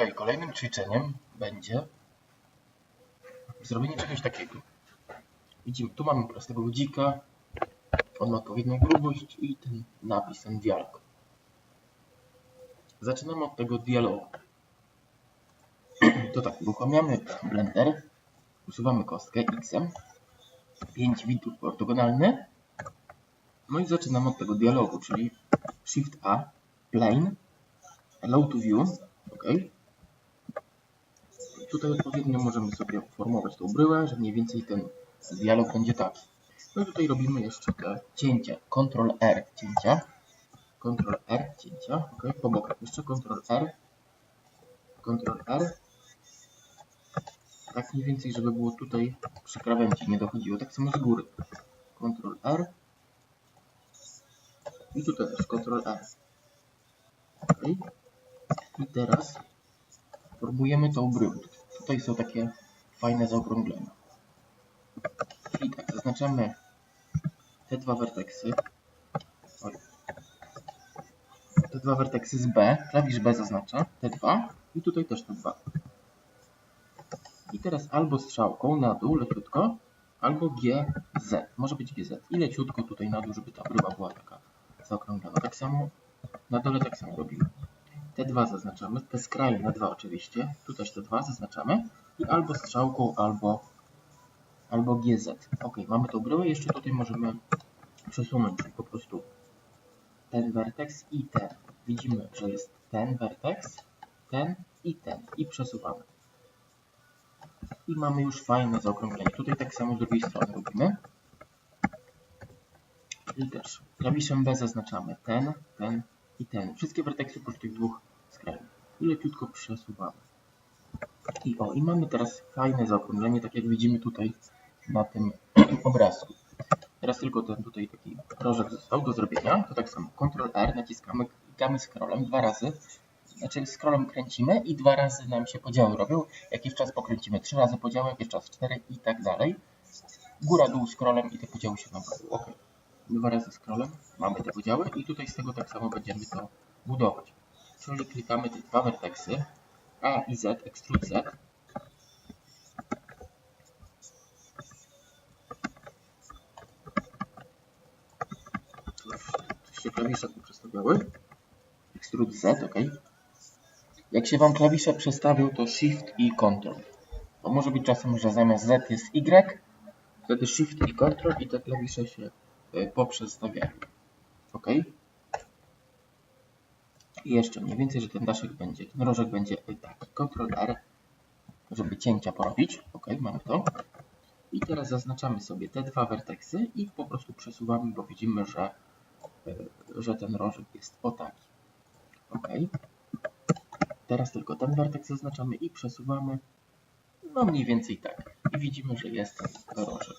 Ok, kolejnym ćwiczeniem będzie zrobienie czegoś takiego. Widzimy, tu mamy prostego ludzika, on ma odpowiednią grubość i ten napis, ten dialog. Zaczynamy od tego dialogu. To tak, uruchamiamy Blender, usuwamy kostkę X, 5 bitów ortogonalny, no i zaczynamy od tego dialogu, czyli Shift A, Plane, Allow to View, ok. Tutaj odpowiednio możemy sobie formować tą bryłę, że mniej więcej ten dialog będzie taki. No i tutaj robimy jeszcze te cięcia. Ctrl R cięcia. Ctrl R cięcia. Ok, po bokach jeszcze Ctrl R. Ctrl R. Tak mniej więcej, żeby było tutaj przy krawędzi nie dochodziło. Tak samo z góry. Ctrl R. I tutaj też Ctrl R. Ok. I teraz formujemy tą bryłę. Tutaj są takie fajne zaokrąglenia. Tak, zaznaczamy te dwa werteksy. Te dwa werteksy z B. Klawisz B zaznacza te dwa. I tutaj też te dwa. I teraz albo strzałką na dół leciutko, albo GZ. Może być GZ. I leciutko tutaj na dół, żeby ta bryła była taka zaokrąglona. Tak samo na dole tak samo robimy. Te dwa zaznaczamy, te skrajne dwa oczywiście. Tu też te dwa zaznaczamy. I albo strzałką, albo, albo GZ. Ok, mamy tą bryłę. Jeszcze tutaj możemy przesunąć po prostu ten werteks i ten. Widzimy, że jest ten werteks, ten i ten. I przesuwamy. I mamy już fajne zaokrąglenie. Tutaj tak samo z drugiej strony robimy. I też klawiszem B zaznaczamy ten, ten i ten. Wszystkie werteksy oprócz tych dwóch skrajnych. I leciutko przesuwamy. I o, i mamy teraz fajne zaokrąglenie, tak jak widzimy tutaj na tym obrazku. Teraz tylko ten tutaj taki rożek został do zrobienia. To tak samo Ctrl R naciskamy, klikamy scrollem dwa razy. Znaczy scrollem kręcimy i dwa razy nam się podziały robią. Jakiś czas pokręcimy trzy razy podziały, jakiś czas cztery i tak dalej. Góra, dół scrollem i te podziały się nam robią. Ok. Dwa razy scrollem mamy te podziały i tutaj z tego tak samo będziemy to budować. Czyli klikamy te dwa werteksy A i Z, Extrude Z. Się klawisze tu przestawiały. Extrude Z, ok. Jak się Wam klawisze przestawią, to Shift i Ctrl. Bo może być czasem, że zamiast Z jest Y, wtedy Shift i Ctrl i te klawisze się poprzestawiają. ok. I jeszcze mniej więcej, że ten daszek będzie, ten rożek będzie tak. Ctrl R, żeby cięcia porobić. Ok, mamy to. I teraz zaznaczamy sobie te dwa werteksy i po prostu przesuwamy, bo widzimy, że, że ten rożek jest o taki. Ok. Teraz tylko ten werteks zaznaczamy i przesuwamy. No mniej więcej tak. I widzimy, że jest rożek.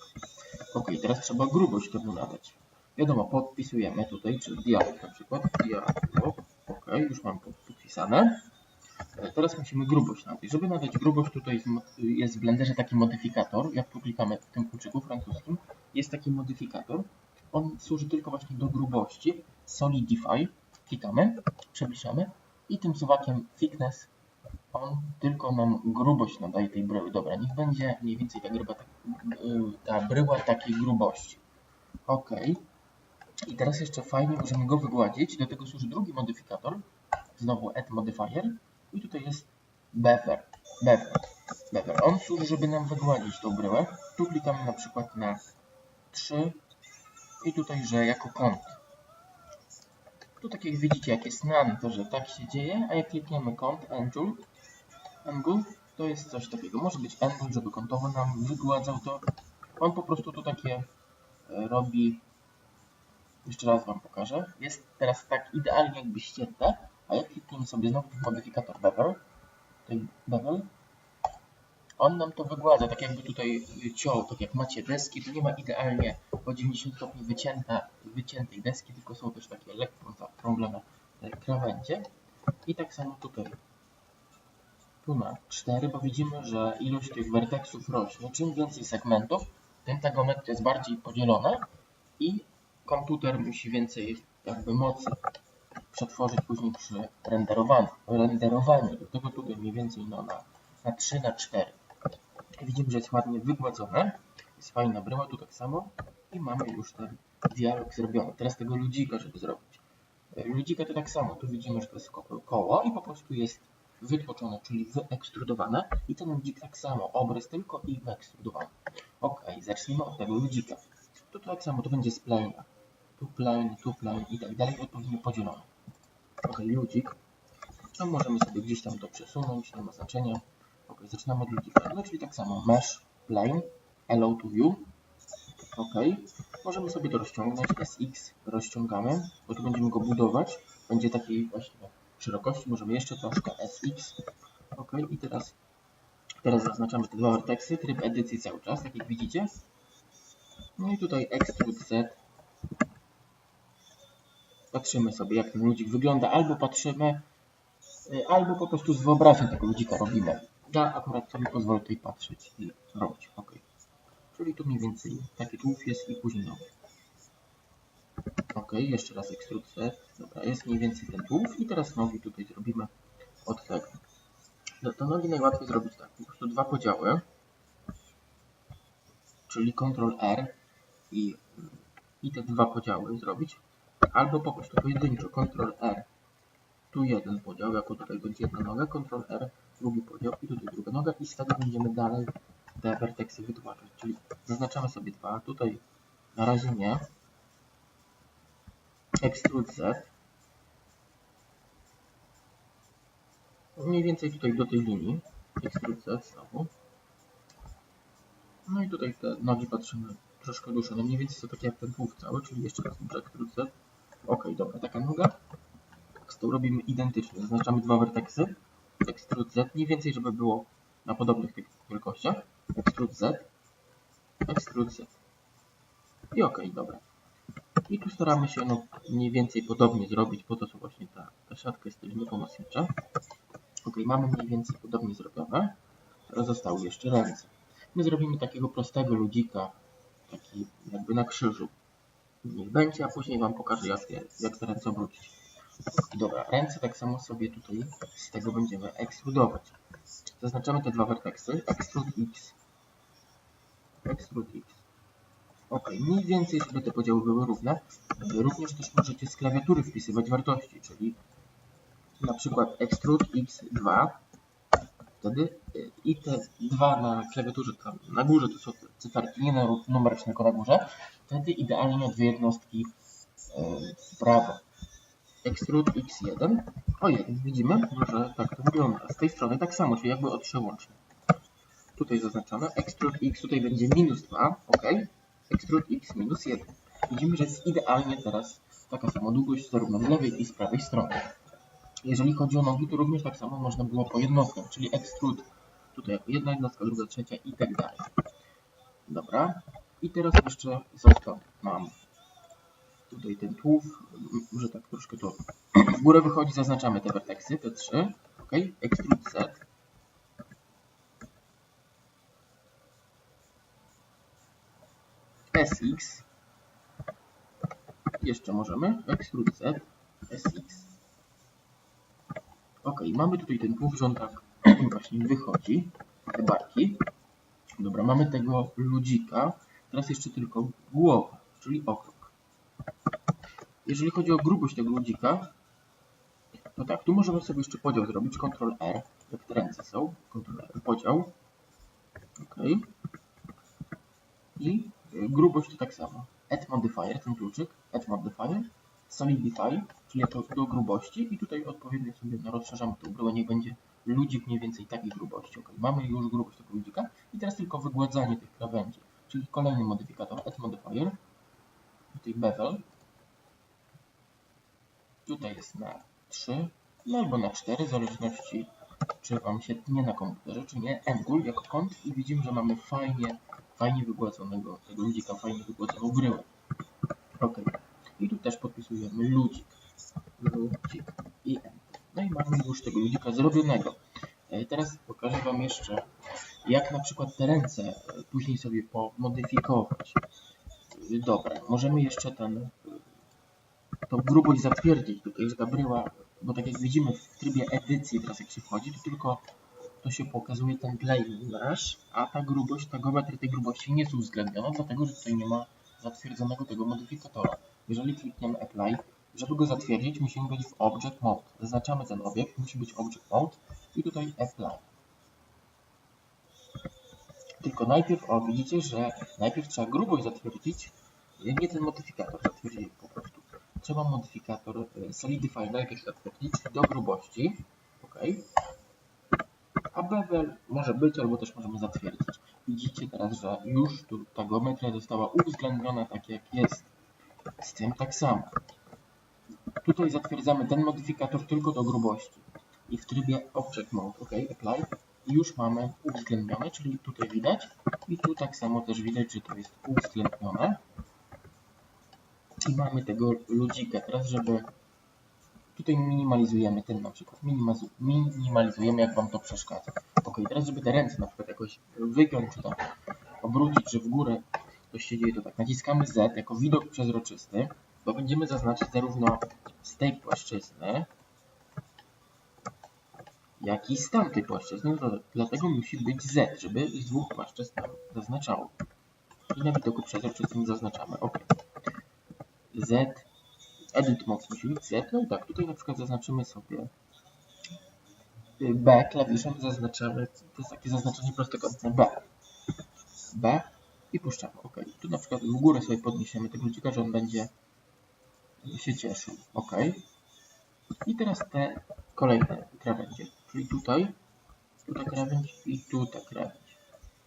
Ok, teraz trzeba grubość temu nadać. Wiadomo, podpisujemy tutaj, czy dialog na przykład. Dialog. Już mam podpisane. Teraz musimy grubość nadać. Żeby nadać grubość, tutaj jest w Blenderze taki modyfikator. Jak tu klikamy w tym kluczyku francuskim, jest taki modyfikator. On służy tylko właśnie do grubości. Solidify. Klikamy, przebliżamy i tym suwakiem thickness on tylko nam grubość nadaje tej bryły. Dobra, niech będzie mniej więcej ta, gruba, ta, ta bryła takiej grubości. Ok. I teraz jeszcze fajnie możemy go wygładzić. Do tego służy drugi modyfikator. Znowu add modifier. I tutaj jest bevel. Bevel. Bevel. On służy, żeby nam wygładzić tą bryłę. Tu klikamy na przykład na 3 i tutaj, że jako kąt. Tu tak jak widzicie, jak jest none, to że tak się dzieje, a jak klikniemy kąt, angle, angle, to jest coś takiego. Może być angle, żeby kątowo nam wygładzał to. On po prostu tu takie robi jeszcze raz Wam pokażę. Jest teraz tak idealnie jakby ścięte, a jak klikniemy sobie znowu w modyfikator bevel, tutaj bevel, on nam to wygładza, tak jakby tutaj ciął, tak jak macie deski, to nie ma idealnie po 90 stopni wycięta, wyciętej deski, tylko są też takie lekko zaokrąglone krawędzie. I tak samo tutaj. Tu ma 4, bo widzimy, że ilość tych werteksów rośnie. Czym więcej segmentów, tym ta geometria jest bardziej podzielona i komputer musi więcej jakby mocy przetworzyć później przy renderowaniu. renderowaniu. Do tego tutaj mniej więcej no, na, na 3 na 4. Widzimy, że jest ładnie wygładzone. Jest fajna bryła, tu tak samo. I mamy już ten dialog zrobiony. Teraz tego ludzika, żeby zrobić. E, Ludzika to tak samo. Tu widzimy, że to jest ko- koło i po prostu jest wytłoczone, czyli wyekstrudowane. I ten ludzik tak samo. Obrys tylko i wyekstrudowany. Ok, zacznijmy od tego ludzika. To tak samo, to będzie z plana. Tu plane, tu plane i tak dalej, odpowiednio podzielone. Ok, ludzik. No możemy sobie gdzieś tam to przesunąć, nie ma znaczenia. Ok, zaczynamy od ludzika. No czyli tak samo, mesh, plane, allow to view. Ok, możemy sobie to rozciągnąć, SX rozciągamy, bo tu będziemy go budować. Będzie takiej właśnie szerokości, możemy jeszcze troszkę SX. Ok, i teraz, teraz zaznaczamy te dwa werteksy, tryb edycji cały czas, tak jak widzicie. No i tutaj extrude Z. Patrzymy sobie, jak ten ludzik wygląda, albo patrzymy, y, albo po prostu z wyobraźni tego ludzika robimy. Ja akurat sobie pozwolę tutaj patrzeć i robić. Ok. Czyli tu mniej więcej taki tułów jest i później nowy. Ok, jeszcze raz Z. Dobra, jest mniej więcej ten tułów i teraz nogi tutaj zrobimy od tego. No to nogi najłatwiej zrobić tak, po prostu dwa podziały, czyli Ctrl R i, i te dwa podziały zrobić, albo po prostu pojedynczo R, tu jeden podział, jako tutaj będzie jedna noga, R, drugi podział i tutaj druga noga i z tego będziemy dalej te werteksy wytłaczać, czyli zaznaczamy sobie dwa, tutaj na razie nie, Extrude Z, mniej więcej tutaj do tej linii, Extrude Z znowu, no i tutaj te nogi patrzymy troszkę dłuższe, no mniej więcej są takie jak ten tułów cały, czyli jeszcze raz muszę Extrude Z, ok, dobra, taka noga, z tą robimy identycznie, zaznaczamy dwa werteksy, Extrude Z, mniej więcej, żeby było na podobnych wielkościach, Extrude Z, Extrude Z. I ok, dobra. I tu staramy się no, mniej więcej podobnie zrobić, po to co właśnie ta, ta siatka jest też niepomocnicza. Ok, mamy mniej więcej podobnie zrobione. Teraz zostały jeszcze ręce. My zrobimy takiego prostego ludzika, taki jakby na krzyżu. Niech będzie, a później Wam pokażę jak, jak te ręce obrócić. Dobra, ręce tak samo sobie tutaj z tego będziemy ekstrudować. Zaznaczamy te dwa werteksy. Extrude X. Extrude X. Ok, mniej więcej, żeby te podziały były równe. Również też możecie z klawiatury wpisywać wartości, czyli na przykład Extrude X2. Wtedy y, i te dwa na klawiaturze tam na górze to są cyferki, nie numeryczne, tylko na górze. Wtedy idealnie dwie jednostki y, w prawo. Extrude X1. O 1 widzimy, że tak to wygląda. Z tej strony tak samo, czyli jakby o 3 łącznie. Tutaj zaznaczone. Extrude X tutaj będzie minus 2, ok. Extrude X minus 1. Widzimy, że jest idealnie teraz taka sama długość zarówno z lewej i z prawej strony. Jeżeli chodzi o nogi, to również tak samo można było po jednostkach, czyli extrude tutaj jako jedna jednostka, druga, trzecia i tak dalej. Dobra. I teraz jeszcze został nam tutaj ten tułów, m, że tak troszkę to w górę wychodzi, zaznaczamy te werteksy, te trzy, ok, extrude Z. SX. Jeszcze możemy, extrude Z, SX. Ok, mamy tutaj ten on tak właśnie wychodzi, barki. Dobra, mamy tego ludzika, teraz jeszcze tylko głowa, czyli okrąg. Jeżeli chodzi o grubość tego ludzika, to tak, tu możemy sobie jeszcze podział zrobić, Ctrl R, jak te ręce są, Ctrl R, podział. Ok. I y, grubość to tak samo. Add modifier, ten kluczyk, add modifier, solidify, czyli jako do grubości i tutaj odpowiednio sobie no, rozszerzamy tą bryłę, niech będzie ludzik mniej więcej takiej grubości. Ok, mamy już grubość tego ludzika i teraz tylko wygładzanie tych krawędzi, czyli kolejny modyfikator, add modifier, tutaj bevel, tutaj jest na 3, no albo na 4, w zależności czy Wam się tnie na komputerze, czy nie, angle jako kąt i widzimy, że mamy fajnie, fajnie wygładzonego tego ludzika, fajnie wygładzoną bryłę. Podpisujemy ludzik. Ludzik i. No i mamy już tego ludzika zrobionego. E, Teraz pokażę Wam jeszcze, jak na przykład te ręce e, później sobie pomodyfikować. E, Dobra, możemy jeszcze ten tą grubość zatwierdzić tutaj, że ta bryła, bo tak jak widzimy w trybie edycji, teraz jak się wchodzi, to tylko to się pokazuje ten plane mesh, a ta grubość, ta geometria tej grubości nie jest uwzględniona, dlatego że tutaj nie ma zatwierdzonego tego modyfikatora. Jeżeli klikniemy apply, żeby go zatwierdzić, musimy być w object mode. Zaznaczamy ten obiekt, musi być object mode i tutaj apply. Tylko najpierw, o widzicie, że najpierw trzeba grubość zatwierdzić, nie ten modyfikator zatwierdzić po prostu. Trzeba modyfikator e, Solidify najpierw zatwierdzić do grubości, ok. A bevel może być, albo też możemy zatwierdzić. Widzicie teraz, że już tu ta geometria została uwzględniona tak jak jest. Z tym tak samo. Tutaj zatwierdzamy ten modyfikator tylko do grubości. I w trybie Object Mode, ok, Apply, już mamy uwzględnione, czyli tutaj widać. I tu tak samo też widać, że to jest uwzględnione. I mamy tego ludzika. Teraz, żeby tutaj minimalizujemy ten na przykład. Minimalizujemy, jak Wam to przeszkadza. Ok, teraz, żeby te ręce na przykład jakoś wygiąć, czy tam obrócić, że w górę coś się dzieje, to tak naciskamy Z jako widok przezroczysty, bo będziemy zaznaczyć zarówno z tej płaszczyzny, jak i z tamtej płaszczyzny, dlatego musi być Z, żeby z dwóch płaszczyzn zaznaczało. I na widoku przezroczystym zaznaczamy OK. Z, edit mode musi być Z, no i tak, tutaj na przykład zaznaczymy sobie B klawiszem, zaznaczamy, to jest takie zaznaczenie prostokątne B. B i puszczamy, OK. Tu na przykład w górę sobie podniesiemy tego ludzika, że on będzie się cieszył, OK. I teraz te kolejne krawędzie, czyli tutaj, tu ta krawędź i tu ta krawędź.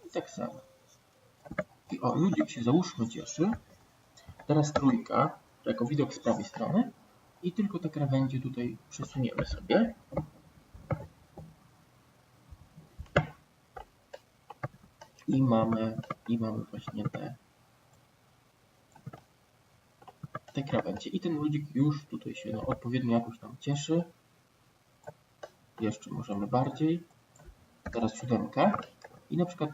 I tak samo. I o, ludzik się załóżmy cieszy. Teraz trójka, jako widok z prawej strony. I tylko te krawędzie tutaj przesuniemy sobie. I mamy, i mamy właśnie te, te krawędzie. I ten ludzik już tutaj się no, odpowiednio jakoś tam cieszy. Jeszcze możemy bardziej. Teraz siódemkę. I na przykład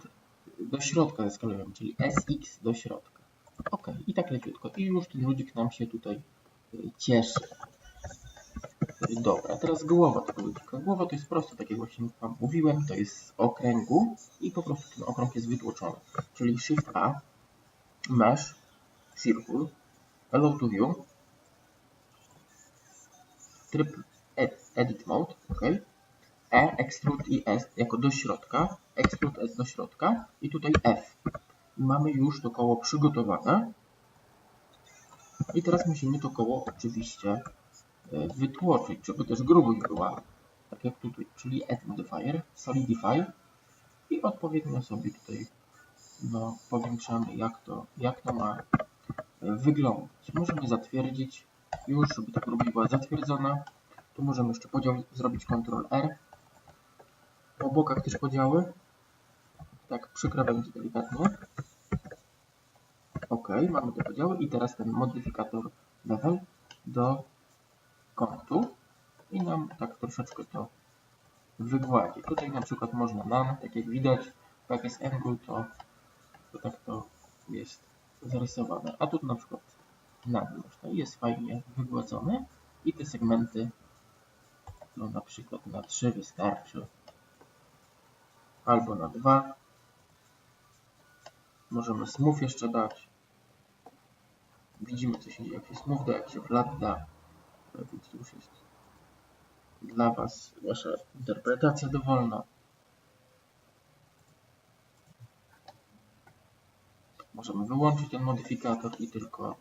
do środka zeskalujemy, czyli SX do środka. Ok, i tak leciutko. I już ten ludzik nam się tutaj y, cieszy. Dobra, teraz głowa tego. Głowa to jest prosto, tak jak właśnie Wam mówiłem, to jest z okręgu i po prostu ten okrąg jest wytłoczony. Czyli Shift A, Mesh, Circle, Allow to View, tryb Edit Mode, ok. E, Extrude i S jako do środka, Extrude S do środka i tutaj F. I mamy już to koło przygotowane. I teraz musimy to koło oczywiście wytłoczyć, żeby też grubość była tak jak tutaj, czyli add modifier, solidify i odpowiednio sobie tutaj no, powiększamy jak to, jak to ma wyglądać. Możemy zatwierdzić już, żeby ta grubość była zatwierdzona. Tu możemy jeszcze podział zrobić Ctrl R. Po bokach też podziały. Tak, przy krawędzi delikatnie. OK, mamy te podziały i teraz ten modyfikator level do kątu i nam tak troszeczkę to wygładzi. Tutaj na przykład można nam, tak jak widać, jak jest angle, to, to tak to jest zarysowane. A tu na przykład na można i jest fajnie wygładzone i te segmenty no na przykład na 3 wystarczy. Albo na 2 możemy smooth jeszcze dać. Widzimy co się dzieje. Jak się smooth da, jak się flat da więc to już jest dla Was Wasza interpretacja dowolna. Możemy wyłączyć ten modyfikator i tylko,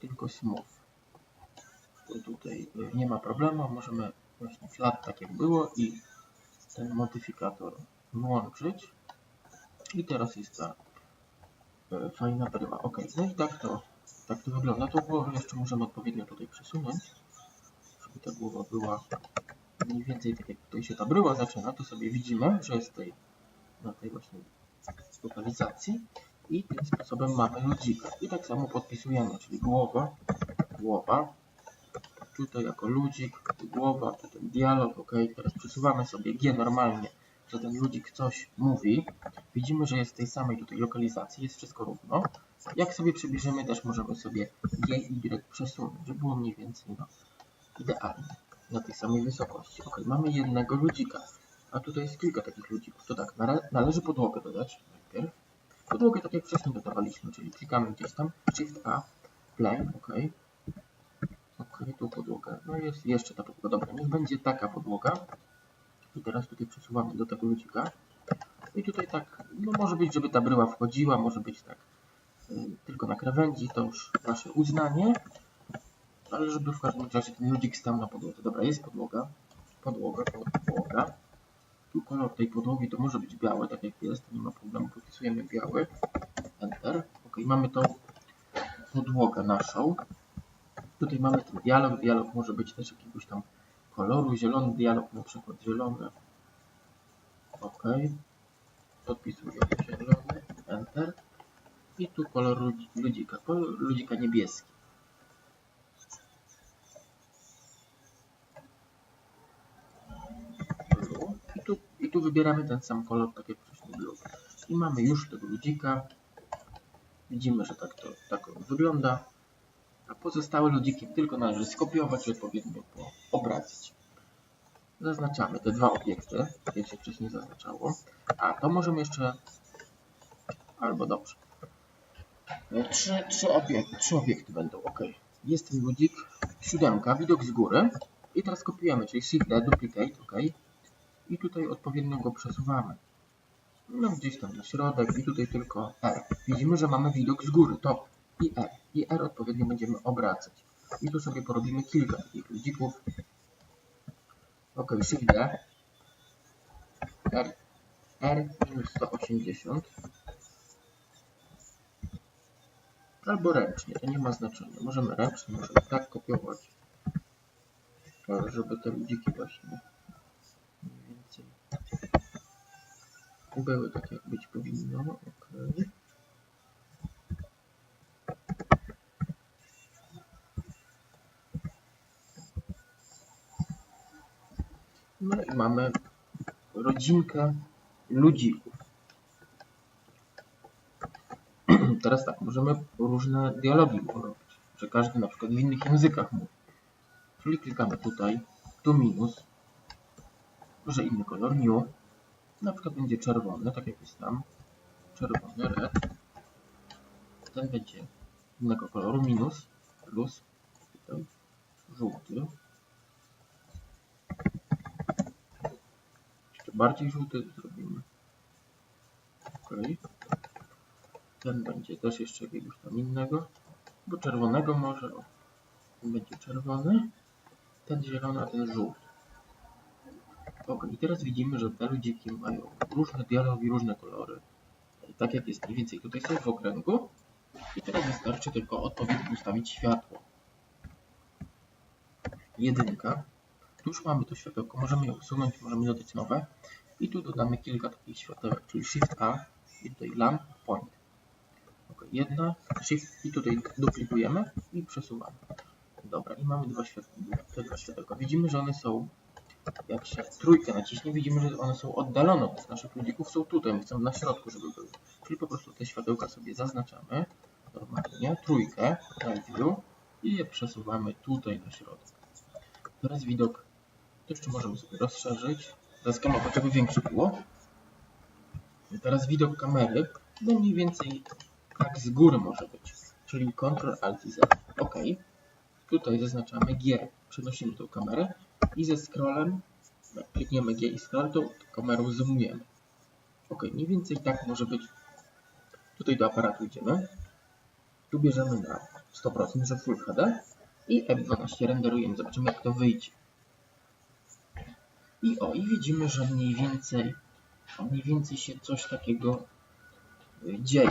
tylko smooth. Tutaj nie ma problemu, możemy właśnie flat tak jak było i ten modyfikator włączyć. I teraz jest ta e, fajna bryła. Ok, no i tak to, tak to wygląda. To głowę jeszcze możemy odpowiednio tutaj przesunąć żeby ta głowa była mniej więcej tak jak tutaj się ta bryła zaczyna, to sobie widzimy, że jest tutaj na tej właśnie lokalizacji i tym sposobem mamy ludzika. I tak samo podpisujemy, czyli głowa, głowa, tutaj jako ludzik, głowa, tu ten dialog, ok, teraz przesuwamy sobie G normalnie, że ten ludzik coś mówi, widzimy, że jest w tej samej tutaj lokalizacji, jest wszystko równo, Jak sobie przybierzemy, też możemy sobie G, Y przesunąć, żeby było mniej więcej no, idealnie, na tej samej wysokości. Ok, mamy jednego ludzika, a tutaj jest kilka takich ludzików. To tak, nale- należy podłogę dodać najpierw. Podłogę tak jak wcześniej dodawaliśmy, czyli klikamy gdzieś tam, Shift A, Plane, ok. Ok, tu podłoga. No jest jeszcze ta podłoga. Dobra, niech będzie taka podłoga. I teraz tutaj przesuwamy do tego ludzika. I tutaj tak, no może być, żeby ta bryła wchodziła, może być tak y, tylko na krawędzi, to już wasze uznanie. Ale żeby w każdym razie ten ludzik stał na podłodze. Dobra, jest podłoga. Podłoga, podłoga. Tu kolor tej podłogi to może być białe, tak jak jest, nie ma problemu, popisujemy biały. Enter. Ok, mamy tą podłogę naszą. Tutaj mamy ten dialog. Dialog może być też jakiegoś tam koloru. Zielony dialog, na przykład zielony. Ok. Podpisujemy zielony. Enter. I tu kolor ludzi- ludzika. Kolor ludzika niebieski. Blue. I tu, I tu wybieramy ten sam kolor, tak jak wcześniej blue. I mamy już tego ludzika. Widzimy, że tak to tak on wygląda. A pozostałe ludziki tylko należy skopiować i odpowiednio obracać. Zaznaczamy te dwa obiekty, jak się wcześniej zaznaczało. A to możemy jeszcze... Albo dobrze. E, Trzy, trzy, obiekty, trzy obiekty będą, ok. Jest ten ludzik, siódemka, widok z góry. I teraz kopiujemy, czyli Shift D, Duplicate, ok. I tutaj odpowiednio go przesuwamy. No gdzieś tam na środek i tutaj tylko R. Widzimy, że mamy widok z góry, top i R. I R odpowiednio będziemy obracać. I tu sobie porobimy kilka takich ludzików. Ok, Shift D. R. R minus 180. Albo ręcznie, to nie ma znaczenia. Możemy ręcznie, możemy tak kopiować. Ale żeby te ludziki właśnie były tak jak być powinno. Okay. No i mamy rodzinkę ludzików. Teraz tak, możemy różne dialogi robić, że każdy na przykład w innych językach mówi. Czyli klikamy tutaj, tu minus, może inny kolor, new, na przykład będzie czerwony, tak jak jest tam, czerwony, red, ten będzie innego koloru, minus, plus, tutaj, żółty, jeszcze bardziej żółty zrobimy, ok, ten będzie też jeszcze jakiegoś tam innego, bo czerwonego może, ten będzie czerwony, ten zielony, a ten żółty. Ok, i teraz widzimy, że te ludziki mają różne dialogi, różne kolory. Tak jak jest mniej więcej tutaj są w okręgu. I teraz wystarczy tylko odpowiednio ustawić światło. Jedynka. Tu już mamy to światełko, możemy je usunąć, możemy dodać nowe. I tu dodamy kilka takich światełek, czyli Shift A i tutaj Lamp Point. Ok, jedna, Shift i tutaj duplikujemy i przesuwamy. Dobra, i mamy dwa światełka, te dwa światełka. Widzimy, że one są jak się trójkę naciśnie, widzimy, że one są oddalone od naszych ludzików, są tutaj, chcemy na środku, żeby były. Czyli po prostu te światełka sobie zaznaczamy, normalnie, trójkę, view i je przesuwamy tutaj na środek. Teraz widok, to jeszcze możemy sobie rozszerzyć, zaskamować, żeby większe było. I teraz widok kamery, no mniej więcej tak z góry może być, czyli Ctrl Alt Z, OK. Tutaj zaznaczamy G, przenosimy tą kamerę i ze scrollem, klikniemy G i scroll, to kamerą zoomujemy. Ok, mniej więcej tak może być. Tutaj do aparatu idziemy. Tu bierzemy na 100%, że Full HD i F12 renderujemy. Zobaczymy jak to wyjdzie. I o, i widzimy, że mniej więcej, mniej więcej się coś takiego y, dzieje.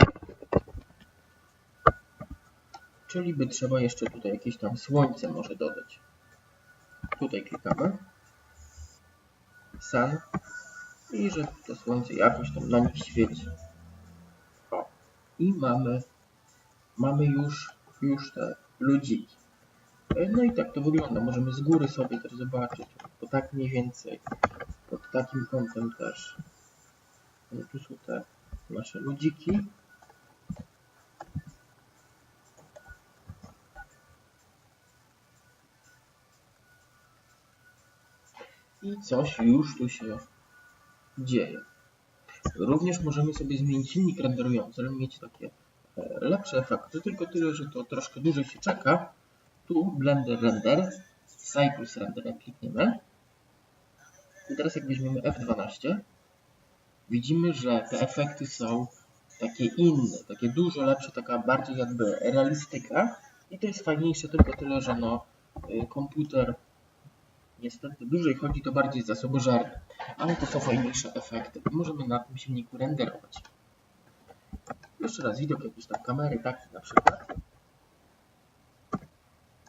Czyli by trzeba jeszcze tutaj jakieś tam słońce może dodać. Tutaj klikamy. Sun. I że to słońce jakoś tam na nich świeci. O. I mamy, mamy już, już te ludziki. No i tak to wygląda. Możemy z góry sobie też zobaczyć. To tak mniej więcej. Pod takim kątem też. E, Tu są te nasze ludziki. Coś już tu się dzieje. Również możemy sobie zmienić silnik renderujący, żeby mieć takie e, lepsze efekty, tylko tyle, że to troszkę dłużej się czeka. Tu Blender Render, Cycles Render, klikniemy. I teraz jak weźmiemy F12, widzimy, że te efekty są takie inne, takie dużo lepsze, taka bardziej jakby realistyka. I to jest fajniejsze tylko tyle, że no y, komputer niestety dłużej chodzi, to bardziej zasobożerny. Ale to są fajniejsze efekty. Możemy na tym silniku renderować. Jeszcze raz widok jakiejś tam kamery, taki na przykład.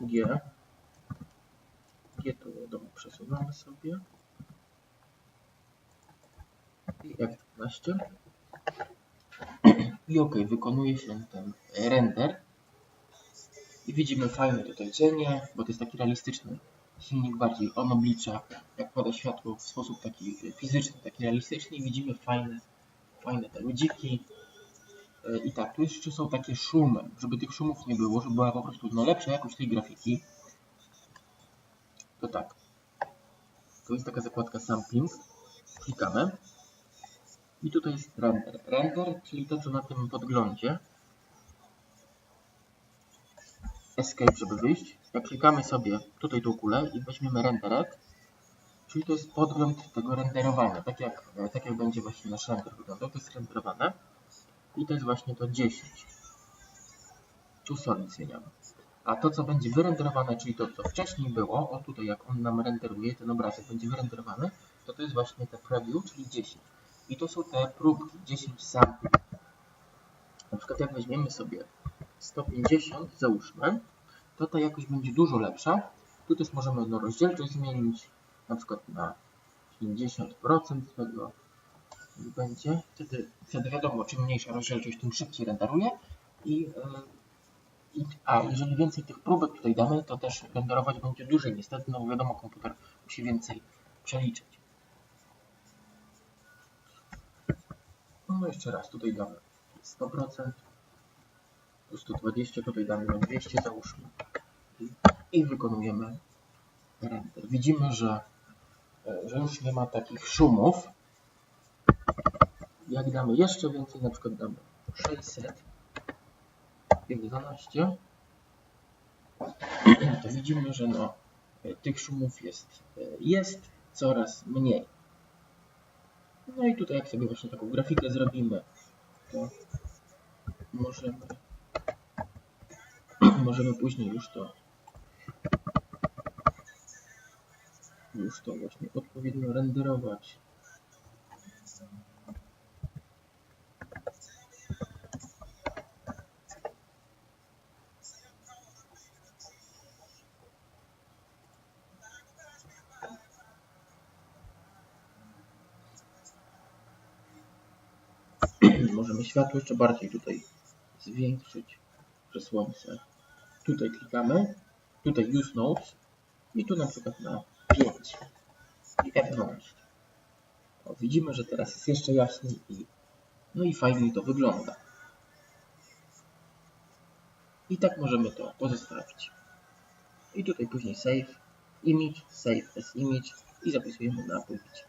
G. G to wiadomo przesuwamy sobie. I F12. I ok, wykonuje się ten render. I widzimy fajne tutaj cienie, bo to jest taki realistyczny silnik bardziej. On oblicza, jak pada światło w sposób taki fizyczny, taki realistyczny i widzimy fajne, fajne te ludziki. E, I tak, tu jeszcze są takie szumy, żeby tych szumów nie było, żeby była po prostu no, lepsza jakość tej grafiki. To tak. Tu jest taka zakładka sampling. Klikamy. I tutaj jest render. Render, czyli to, co na tym podglądzie. Escape, żeby wyjść. Jak klikamy sobie tutaj tą kulę i weźmiemy renderek, czyli to jest podgląd tego renderowania, tak jak, tak jak będzie właśnie nasz render wyglądał, to jest renderowane. I to jest właśnie to 10. Tu solid zmieniamy. A to, co będzie wyrenderowane, czyli to, co wcześniej było, o tutaj jak on nam renderuje, ten obrazek będzie wyrenderowany, to to jest właśnie te preview, czyli 10. I to są te próbki, 10 sample. Na przykład jak weźmiemy sobie 150, załóżmy, to ta jakość będzie dużo lepsza. Tu też możemy no, rozdzielczość zmienić, na przykład na 50% tego będzie. Wtedy, wtedy wiadomo, czym mniejsza rozdzielczość, tym szybciej renderuje. Yy, i, a jeżeli więcej tych próbek tutaj damy, to też renderować będzie dłużej. Niestety, no wiadomo, komputer musi więcej przeliczyć. No jeszcze raz, tutaj damy 100%, tu 120, tutaj damy na 200, załóżmy. I, wykonujemy render. Widzimy, że, że już nie ma takich szumów. Jak damy jeszcze więcej, na przykład damy 600, 11, to widzimy, że no, tych szumów jest, jest coraz mniej. No i tutaj jak sobie właśnie taką grafikę zrobimy, to możemy, możemy później już to już to właśnie odpowiednio renderować. możemy światło jeszcze bardziej tutaj zwiększyć przez słońce. Tutaj klikamy, tutaj Use Notes i tu na przykład na 5 i F12. O, widzimy, że teraz jest jeszcze jaśniej i no i fajniej to wygląda. I tak możemy to pozostawić. I tutaj później save image, save as image i zapisujemy na pulpicie.